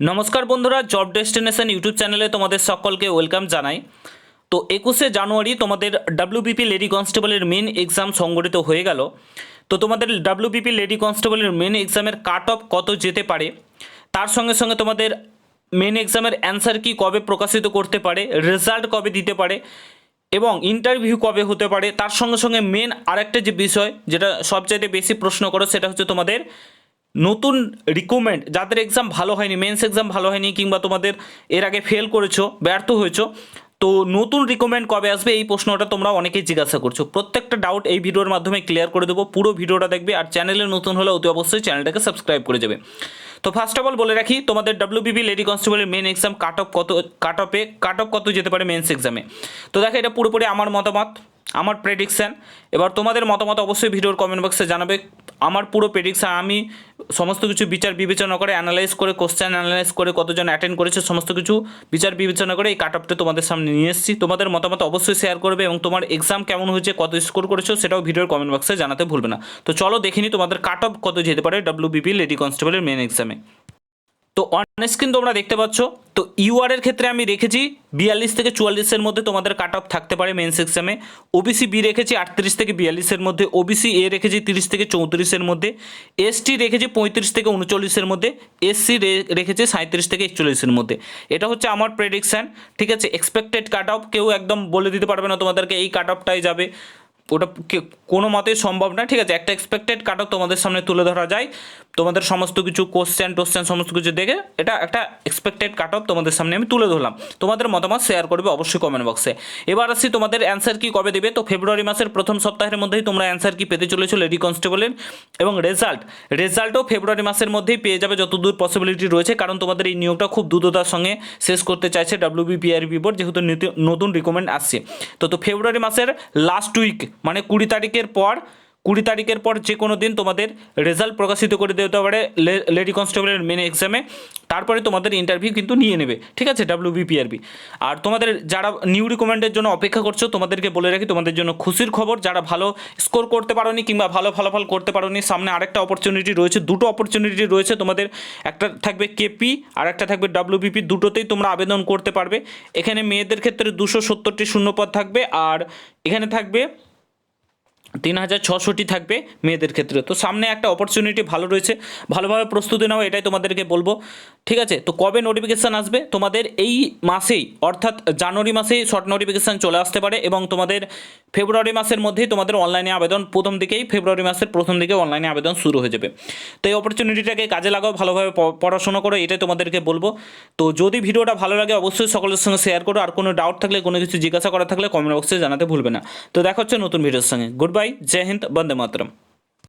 নমস্কার বন্ধুরা job destination YouTube চ্যানেলে তোমাদের সকলকে ওয়েলকাম জানাই। তো একুশে জানুয়ারি তোমাদের ডাব্লিউবিপি লেডি কনস্টেবলের মেন এক্সাম সংগঠিত হয়ে গেল। তো তোমাদের ডাব্লিউবিপি লেডি কনস্টেবলের মেন এক্সামের কাট অফ কত যেতে পারে? তার সঙ্গে সঙ্গে তোমাদের মেন এক্সামের অ্যান্সার কি কবে প্রকাশিত করতে পারে? রেজাল্ট কবে দিতে পারে? এবং ইন্টারভিউ কবে হতে পারে? তার সঙ্গে সঙ্গে মেন আরেকটা যে বিষয়, যেটা সবচাইতে বেশি প্রশ্ন করো, সেটা হচ্ছে তোমাদের নতুন রিক্রুটমেন্ট যাদের এক্সাম ভালো হয়নি মেন্স এক্সাম ভালো হয়নি, কিংবা তোমাদের এর আগে ফেল করেছ, ব্যর্থ হয়েছো, তো নতুন রিকমেন্ড কবে আসবে, এই প্রশ্নটা তোমরা অনেকেই জিজ্ঞাসা করছ। প্রত্যেকটা ডাউট এই ভিডিওর মাধ্যমে ক্লিয়ার করে দেবো, পুরো ভিডিওটা দেখবে, আর চ্যানেলে নতুন হলে অতি অবশ্যই চ্যানেলটাকে সাবস্ক্রাইব করে যাবে। তো ফার্স্ট অফ অল বলে রাখি, তোমাদের ডাব্লিউবিপি লেডি কনস্টেবলের মেন এক্সাম কাট অফ কত কাট অফে কাট অফ কত যেতে পারে মেন্স এক্সামে তো দেখো, এটা পুরোপুরি আমার মতামত, আমার প্রেডিকশান এবার তোমাদের মতামত অবশ্যই ভিডিওর কমেন্ট বক্সে জানাবে। আমার পুরো প্রেডিকশান আমি সমস্ত কিছু বিচার বিবেচনা করে অ্যানালাইজ করে কোশ্চেন অ্যানালাইজ করে, কতজন অ্যাটেন্ড করেছে, সমস্ত কিছু বিচার বিবেচনা করে এই কাট অফটা তোমাদের সামনে নিয়ে এসেছি। তোমাদের মতামত অবশ্যই শেয়ার করবে এবং তোমার এক্সাম কেমন হয়েছে, কত স্কোর করেছ, সেটাও ভিডিওর কমেন্ট বক্সে জানাতে ভুলবে না। তো চলো দেখিনি তোমাদের কাট অফ কত যেতে পারে ডাব্লিউবিপি লেডি কনস্টেবলের মেন এক্সামে তো অন স্ক্রিন তোমরা দেখতে পাচ্ছ। তো ইউআর এর ক্ষেত্রে আমি রেখেছি বিয়াল্লিশ থেকে চুয়াল্লিশের মধ্যে তোমাদের কাট অফ থাকতে পারে মেন্স এক্সামে ওবিসি বি রেখেছি আটত্রিশ থেকে বিয়াল্লিশের মধ্যে। ওবিসি এ রেখেছি তিরিশ থেকে চৌত্রিশের মধ্যে। এসটি রেখেছি পঁয়ত্রিশ থেকে উনচল্লিশের মধ্যে। এসসি রেখেছি সাঁত্রিশ থেকে একচল্লিশের মধ্যে। এটা হচ্ছে আমার প্রেডিকশান ঠিক আছে? এক্সপেক্টেড কাট অফ কেউ একদম বলে দিতে পারবে না তোমাদেরকে এই কাট অফটাই যাবে। ওটা কোনো মতেই সম্ভব না, ঠিক আছে? একটা এক্সপেক্টেড কাট অফ তোমাদের সামনে তুলে ধরা যায়। তোমাদের সমস্ত কিছু কোশ্চেন টোশ্চেন সমস্ত কিছু দেখে এটা একটা এক্সপেক্টেড কাট অফ তোমাদের সামনে আমি তুলে ধরলাম। তোমাদের মতামত শেয়ার করবে অবশ্যই কমেন্ট বক্সে এবার আসি তোমাদের অ্যান্সার কি কবে দেবে? তো ফেব্রুয়ারি মাসের প্রথম সপ্তাহের মধ্যেই তোমরা অ্যান্সার কি পেতে চলেছো লেডি কনস্টেবলের এবং রেজাল্ট রেজাল্টও ফেব্রুয়ারি মাসের মধ্যেই পেয়ে যাবে যতদূর পসিবিলিটি রয়েছে, কারণ তোমাদের এই নিয়োগটা খুব দ্রুততার সঙ্গে শেষ করতে চাইছে ডাব্লিউবিপিআরবি বোর্ড যেহেতু নীতি- নতুন রিকমেন্ড আসছে। তো তো ফেব্রুয়ারি মাসের লাস্ট উইক মানে কুড়ি তারিখের পর কুড়ি তারিখের পর যে কোনো দিন তোমাদের রেজাল্ট প্রকাশিত করে দিতে পারে লেডি কনস্টেবলের মেন এক্সামে তারপরে তোমাদের ইন্টারভিউ কিন্তু নিয়ে নেবে, ঠিক আছে? ডাব্লিউবিপিআরবি আর তোমাদের যারা নিউ রিকমেন্ডের জন্য অপেক্ষা করছ, তোমাদেরকে বলে রাখি, তোমাদের জন্য খুশির খবর। যারা ভালো স্কোর করতে পারোনি কিংবা ভালো ফলাফল করতে পারোনি, সামনে আরেকটা অপরচুনিটি রয়েছে, দুটো অপরচুনিটি রয়েছে তোমাদের। একটা থাকবে কেপি আর একটা থাকবে ডাব্লিউবিপি দুটোতেই তোমরা আবেদন করতে পারবে। এখানে মেয়েদের ক্ষেত্রে দুশো সত্তরটি শূন্যপদ থাকবে আর এখানে থাকবে তিন হাজার ছশোটি থাকবে মেয়েদের ক্ষেত্রে। তো সামনে একটা অপরচুনিটি ভালো রয়েছে। ভালোভাবে প্রস্তুতি নাও, এটাই তোমাদেরকে বলব। ঠিক আছে? তো কবে নোটিফিকেশান আসবে? তোমাদের এই মাসেই, অর্থাৎ জানুয়ারি মাসেই শর্ট নোটিফিকেশান চলে আসতে পারে এবং তোমাদের ফেব্রুয়ারি মাসের মধ্যেই তোমাদের অনলাইনে আবেদন প্রথম দিকেই, ফেব্রুয়ারি মাসের প্রথম দিকে অনলাইনে আবেদন শুরু হয়ে যাবে। তো এই অপরচুনিটিটাকে কাজে লাগাও, ভালোভাবে পড়াশোনা করো, এটাই তোমাদেরকে বলব। তো যদি ভিডিওটা ভালো লাগে, অবশ্যই সকলের সঙ্গে শেয়ার করো। আর কোনো ডাউট থাকলে, কোনো কিছু জিজ্ঞাসা করা থাকলে কমেন্ট বক্সে জানাতে ভুলবে না। তো দেখা হচ্ছে নতুন ভিডিওর সঙ্গে। Goodbye bye. जय हिंद बंदे मातरम.